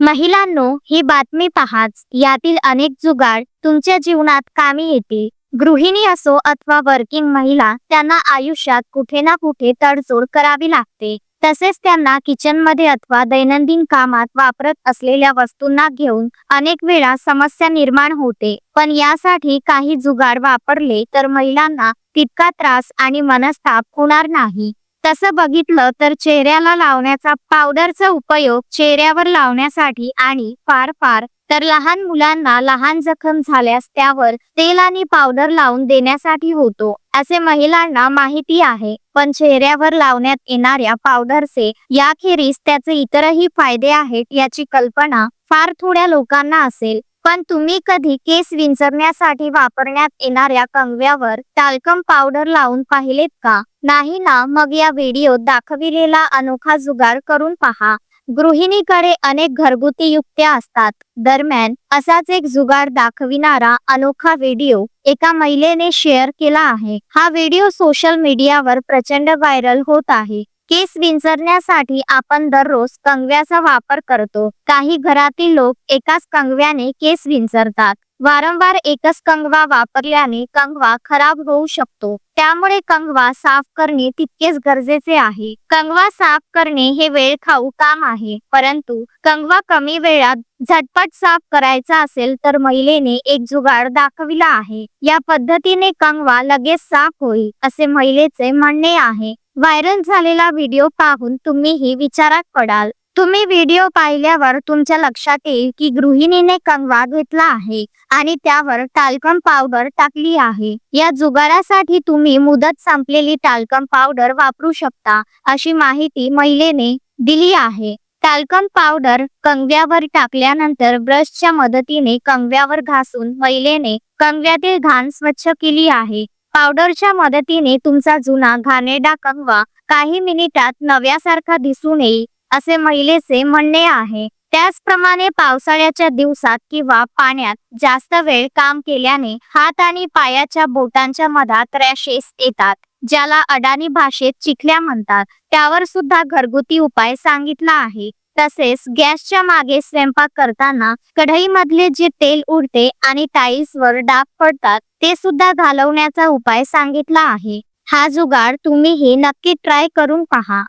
महिलांनो ही बातमी पहाच यातील अनेक जुगाड तुमच्या जीवनात कामी येतील. गृहिणी असो अथवा वर्किंग महिला त्यांना आयुष्यात कुठे ना कुठे तडजोड करावी लागते. तसेच त्यांना किचनमध्ये अथवा दैनंदिन कामात वापरत असलेल्या वस्तूंना घेऊन अनेक वेळा समस्या निर्माण होते. पण यासाठी काही जुगाड वापरले तर महिलांना तितका त्रास आणि मनस्ताप होणार नाही. तसं बघितलं तर चेहऱ्याला लावण्याचा पावडरचा उपयोग चेहऱ्यावर लावण्यासाठी आणि फार फार. तर लहान मुलांना लहान जखम झाल्यास त्यावर तेल आणि पावडर लावून देण्यासाठी होतो. असे महिलांना माहिती आहे पण चेहऱ्यावर लावण्यात येणाऱ्या पावडरचे याखेरीज त्याचे इतरही फायदे आहेत याची कल्पना फार थोड्या लोकांना असेल. पण तुम्ही कधी केस विंचरण्यासाठी वापरण्यात येणाऱ्या कंगव्यावर टाल्कम पावडर लावून पाहिलेत का? नाही ना मग या व्हिडिओत दाखविलेला अनोखा जुगाड करून पहा. गृहिणीकडे अनेक घरगुती युक्त्या असतात. दरम्यान असाच एक जुगार दाखविणारा अनोखा व्हिडिओ एका महिलेने शेअर केला आहे. हा व्हिडिओ सोशल मीडियावर प्रचंड व्हायरल होत आहे. केस विंचरण्यासाठी आपण दररोज कंगव्याचा वापर करतो. काही घरातील लोक एकाच कंगव्याने केस विंचरतात. वारंवार एकच कंगवा वापरल्याने कंगवा खराब होऊ शकतो. त्यामुळे कंगवा साफ करणे तितकेच गरजेचे आहे. कंगवा साफ करणे हे वेळ खाऊ काम आहे. परंतु कंगवा कमी वेळात झटपट साफ करायचा असेल तर महिलेने एक जुगाड दाखविला आहे. या पद्धतीने कंगवा लगेच साफ होईल असे महिलेचे म्हणणे आहे. व्हायरल झालेला व्हिडिओ पाहून तुम्हीही विचारात पडाल. तुम्ही व्हिडिओ पाहिल्यावर तुमच्या लक्षात येईल की गृहिणीने कंगवा घेतला आहे आणि त्यावर टाल्कम पावडर टाकली आहे. या जुगारासाठी तुम्ही मुदत संपलेली टाल्कम पावडर वापरू शकता अशी माहिती महिलेने दिली आहे. टाल्कम पावडर कंगव्यावर टाकल्यानंतर ब्रशच्या मदतीने कंगव्यावर घासून महिलेने कंगव्यातील घाण स्वच्छ केली आहे. पावडरच्या मदतीने तुमचा जुना घाणेडा कंगवा काही मिनिटात नव्यासारखा दिसून येईल असे महिलेचे म्हणणे आहे. त्याचप्रमाणे पावसाळ्याच्या दिवसात किंवा पाण्यात जास्त वेळ काम केल्याने हात आणि पायाच्या बोटांच्या मधात रॅशेस येतात ज्याला अडाणी भाषेत चिखल्या म्हणतात. त्यावर सुद्धा घरगुती उपाय सांगितला आहे. तसेच गॅसच्या मागे स्वयंपाक करताना कढईमधले जे तेल उडते आणि टाईल्स वर डाग पडतात ते सुद्धा घालवण्याचा उपाय सांगितला आहे. हा जुगाड तुम्हीही नक्की ट्राय करून पहा.